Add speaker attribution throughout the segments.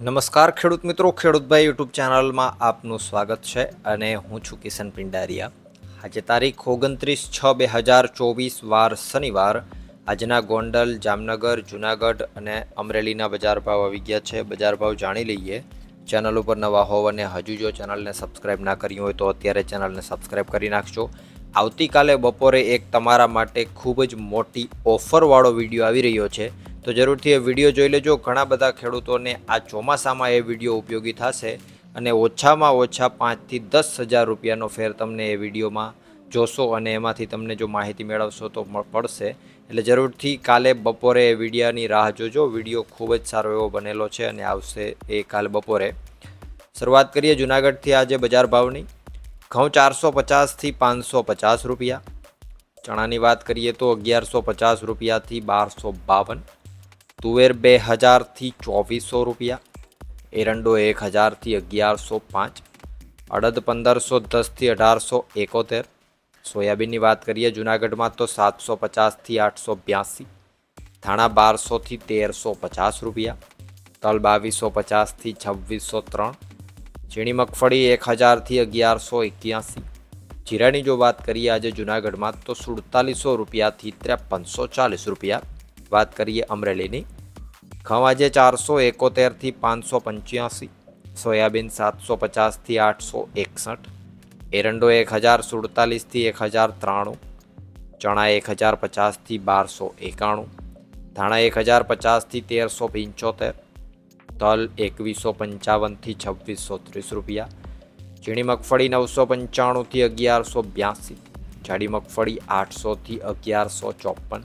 Speaker 1: નમસ્કાર ખેડૂત મિત્રો ખેડૂતભાઈ યુટ્યુબ ચેનલમાં આપનું સ્વાગત છે અને હું છું કિશન પિંડારિયા. આજે તારીખ ઓગણત્રીસ છ બે હજાર ચોવીસ, વાર શનિવાર. આજના ગોંડલ, જામનગર, જુનાગઢ અને અમરેલીના બજાર ભાવ આવી ગયા છે. બજાર ભાવ જાણી લઈએ. ચેનલ ઉપર નવા હોવ અને હજુ જો ચેનલને સબસ્ક્રાઈબ ના કરી હોય તો અત્યારે ચેનલને સબસ્ક્રાઈબ કરી નાખજો. આવતીકાલે બપોરે એક તમારા માટે ખૂબ જ મોટી ઓફરવાળો વીડિયો આવી રહ્યો છે. તો જરૂરથી એ વીડિયો જોઈ લેજો. ઘણા બધા ખેડૂતોને આ ચોમાસામાં એ વીડિયો ઉપયોગી થશે અને ઓછામાં ઓછા પાંચથી દસ હજાર રૂપિયાનો ફેર તમને એ વિડીયોમાં જોશો અને એમાંથી તમને જો માહિતી મેળવશો તો પડશે. એટલે જરૂરથી કાલે બપોરે એ વિડીયોની રાહ જોજો. વીડિયો ખૂબ જ સારો એવો બનેલો છે અને આવશે એ કાલે બપોરે. શરૂઆત કરીએ જુનાગઢથી આજે બજાર ભાવની. ઘઉં ચારસો પચાસથી પાંચસો પચાસ રૂપિયા. ચણાની વાત કરીએ તો અગિયારસો પચાસ રૂપિયાથી બારસો બાવન. તુવેર બે હજારથી ચોવીસો રૂપિયા, એરંડો એક હજારથી અગિયારસો પાંચ, અડદ પંદરસો દસથી અઢારસો એકોતેર, સોયાબીનની વાત કરીએ જુનાગઢમાં તો સાતસો પચાસથી આઠસો બ્યાસી થાણા બારસોથી તેરસો પચાસ રૂપિયા, તલ બાવીસો પચાસથી છવ્વીસો ત્રણ, ઝીણી મગફળી એક હજારથી અગિયારસો એક્યાસી, જીરાની જો વાત કરીએ આજે જુનાગઢમાં તો સુડતાલીસો રૂપિયાથી ત્રેપનસો ચાલીસ રૂપિયા વાત કરીએ અમરેલીની. ઘઉં આજે ચારસો એકોતેરથી પાંચસો પંચ્યાસી, સોયાબીન સાતસો પચાસથી આઠસો એકસઠ, એરંડો એક હજાર સુડતાલીસથી એક હજાર ત્રાણું, ચણા એક હજાર પચાસથી બારસો એકાણું, ધાણા એક હજાર પચાસથી તેરસો પંચોતેર, તલ એકવીસો પંચાવનથી છવ્વીસો ત્રીસ રૂપિયા, ઝીણી મગફળી નવસો પંચાણુંથી અગિયારસો બ્યાસી, જાડી મગફળી આઠસોથી અગિયારસો ચોપન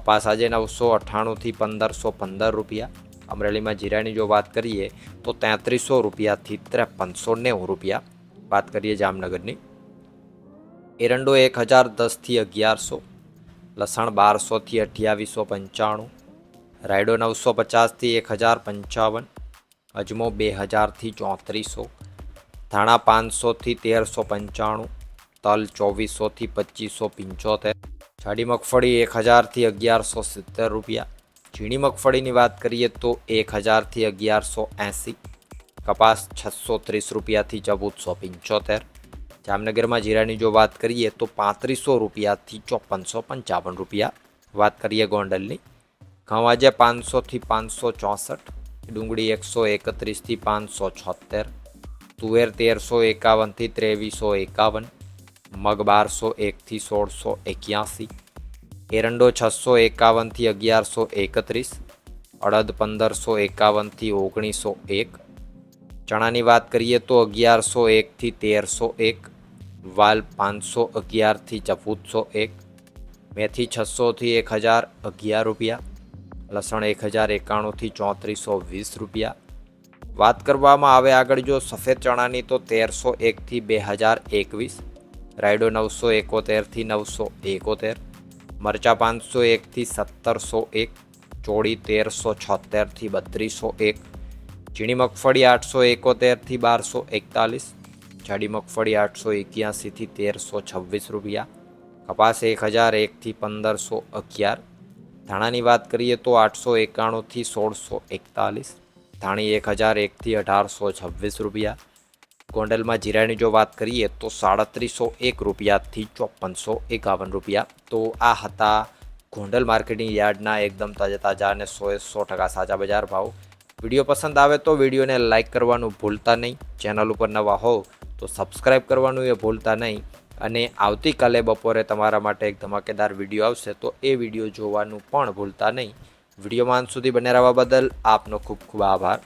Speaker 1: કપાસ આજે નવસો અઠ્ઠાણુંથી પંદરસો પંદર રૂપિયા. અમરેલીમાં જીરાની જો વાત કરીએ, તો તેત્રીસો રૂપિયાથી ત્રેપનસો નેવું રૂપિયા. વાત કરીએ જામનગરની. એરંડો એક હજાર દસથી અગિયારસો. લસણ બારસોથી અઠ્યાવીસો પંચાણું. રાયડો નવસો પચાસથી એક હજાર પંચાવન. અજમો બે હજારથી ચોત્રીસો. ધાણા પાંચસોથી તેરસો પંચાણું. તલ ચોવીસોથી પચીસો પંચોતેર. જાડી મગફળી એક હજારથી અગિયારસો સિત્તેર રૂપિયા. ઝીણી મગફળીની વાત કરીએ તો એક હજારથી અગિયારસો એંસી. કપાસ છસો ત્રીસ રૂપિયાથી ચૌદસો પંચોતેર. જામનગરમાં જીરાની જો વાત કરીએ તો પાંત્રીસો રૂપિયાથી ચોપનસો પંચાવન રૂપિયા. વાત કરીએ ગોંડલની. ઘઉં આજે પાંચસોથી પાંચસો ચોસઠ. ડુંગળી એકસો એકત્રીસથી પાંચસો છોતેર તુવેર તેરસો એકાવનથી ત્રેવીસો એકાવન. મગ બારસો એકથી સોળસો એક્યાસી, એરંડો છસો એકાવનથી અગિયારસો એકત્રીસ, અડદ પંદરસો એકાવનથી ઓગણીસો એક, ચણાની વાત કરીએ તો અગિયારસો એકથી તેરસો એક, વાલ પાંચસો અગિયારથી ચૌદસો એક, મેથી છસોથી એક હજાર અગિયાર રૂપિયા, લસણ એક હજાર એકાણુંથી ચોત્રીસો વીસ રૂપિયા. વાત કરવામાં આવે આગળ જો સફેદ ચણાની તો તેરસો એકથી બે હજાર એકવીસ રાયડો નવસો એકોતેરથી નવસો એકોતેર, મરચા પાંચસો એકથી સત્તરસો એક, ચોળી તેરસો છોતેરથી બત્રીસો એક, ઝીણી મગફળી આઠસો એકોતેરથી બારસો એકતાલીસ, જાડી મગફળી આઠસો એક્યાસીથી તેરસો છવ્વીસ રૂપિયા, કપાસ એક હજાર એકથી પંદરસો અગિયાર, ધાણાની વાત કરીએ તો આઠસો એકાણુંથી સોળસો એકતાલીસ, ધાણી એક હજાર એકથી અઢારસો છવ્વીસ રૂપિયા ગોંડલમાં જીરાની જો વાત કરીએ તો સાડત્રીસો એક રૂપિયાથી ચોપનસો એકાવન રૂપિયા. તો આ હતા ગોંડલ માર્કેટિંગ યાર્ડના એકદમ તાજા તાજા અને સો સો ટકા સાચા બજાર ભાવ. વીડિયો પસંદ આવે તો વિડીયોને લાઇક કરવાનું ભૂલતા નહીં. ચેનલ ઉપર નવા હોવ તો સબસ્ક્રાઈબ કરવાનું એ ભૂલતા નહીં. અને આવતીકાલે બપોરે તમારા માટે એક ધમાકેદાર વીડિયો આવશે તો એ વીડિયો જોવાનું પણ ભૂલતા નહીં. વિડીયોમાં અંત સુધી બને રહેવા બદલ આપનો ખૂબ ખૂબ આભાર.